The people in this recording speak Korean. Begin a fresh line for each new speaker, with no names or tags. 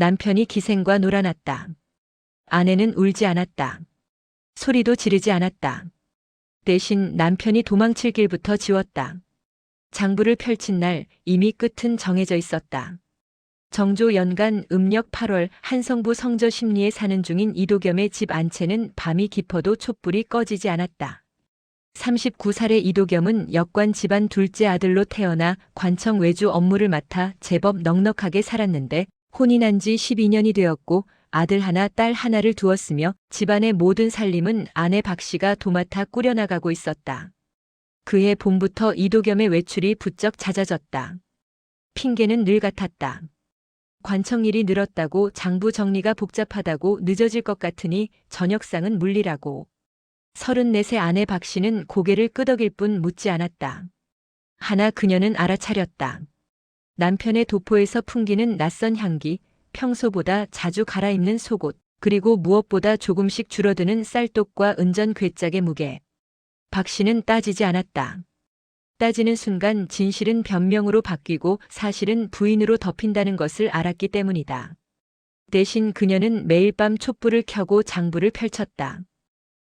남편이 기생과 놀아났다. 아내는 울지 않았다. 소리도 지르지 않았다. 대신 남편이 도망칠 길부터 지웠다. 장부를 펼친 날 이미 끝은 정해져 있었다. 정조 연간 음력 8월 한성부 성저 심리에 사는 중인 이도겸의 집 안채는 밤이 깊어도 촛불이 꺼지지 않았다. 39살의 이도겸은 역관 집안 둘째 아들로 태어나 관청 외주 업무를 맡아 제법 넉넉하게 살았는데 혼인한 지 12년이 되었고 아들 하나 딸 하나를 두었으며 집안의 모든 살림은 아내 박 씨가 도맡아 꾸려나가고 있었다. 그해 봄부터 이도겸의 외출이 부쩍 잦아졌다. 핑계는 늘 같았다. 관청 일이 늘었다고 장부 정리가 복잡하다고 늦어질 것 같으니 저녁상은 물리라고. 34세 아내 박 씨는 고개를 끄덕일 뿐 묻지 않았다. 하나 그녀는 알아차렸다. 남편의 도포에서 풍기는 낯선 향기, 평소보다 자주 갈아입는 속옷, 그리고 무엇보다 조금씩 줄어드는 쌀독과 은전 괴짝의 무게. 박 씨는 따지지 않았다. 따지는 순간 진실은 변명으로 바뀌고 사실은 부인으로 덮인다는 것을 알았기 때문이다. 대신 그녀는 매일 밤 촛불을 켜고 장부를 펼쳤다.